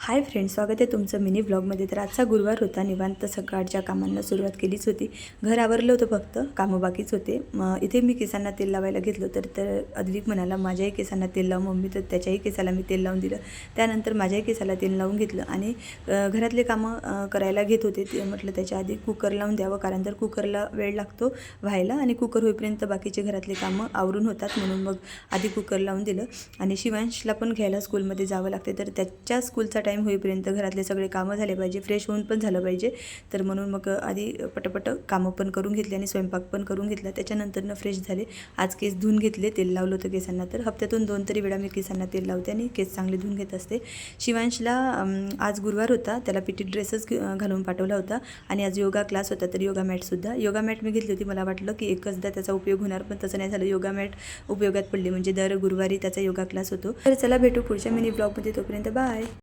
Hi friends स्वागत आहे तुमचं मिनी ब्लॉगमध्ये तर आजचा गुरुवार होता निवांत सकाळच्या कामांना सुरुवात केलीच होती. घर आवरलं होतं फक्त कामं बाकीच होते. मग इथे मी केसांना तेल लावायला घेतलं तर तर अद्विक म्हणाला माझ्याही केसांना तेल लावून मम्मी. तर त्याच्याही केसाला मी तेल लावून दिलं. त्यानंतर माझ्याही केसाला तेल लावून घेतलं आणि घरातले कामं करायला घेत होते. ते म्हटलं त्याच्या आधी कुकर लावून द्यावं कारण तर कुकरला वेळ लागतो व्हायला आणि कुकर होईपर्यंत बाकीचे घरातले कामं आवरून होतात. म्हणून मग आधी कुकर लावून दिलं. आणि शिवांशला पण घ्यायला स्कूलमध्ये जावं लागते. तर त्याच्या स्कूलचा टाईम होईपर्यंत घरातले सगळे कामं झाले पाहिजे फ्रेश होऊन पण झालं पाहिजे. तर म्हणून मग आधी पटपट कामं पण करून घेतली आणि स्वयंपाक पण करून घेतला. त्याच्यानंतरनं फ्रेश झाले. आज केस धुवून घेतले तेल लावलं होतं केसांना. तर हप्त्यातून दोन तरी वेळा मी केसांना तेल लावते आणि केस चांगले धुवून घेत असते. शिवांशला आज गुरुवार होता. त्याला पिटी ड्रेसच घ- घालून पाठवला होता. आणि आज योगा क्लास होता तर योगा मॅटसुद्धा योगा मॅट मी घेतली होती. मला वाटलं की एकचदा त्याचा उपयोग होणार पण तसं नाही झालं. योगा मॅट उपयोगात पडली. म्हणजे दर गुरुवारी त्याचा योगा क्लास होतो. तर चला भेटू पुढच्या मिनी ब्लॉगमध्ये तोपर्यंत बाय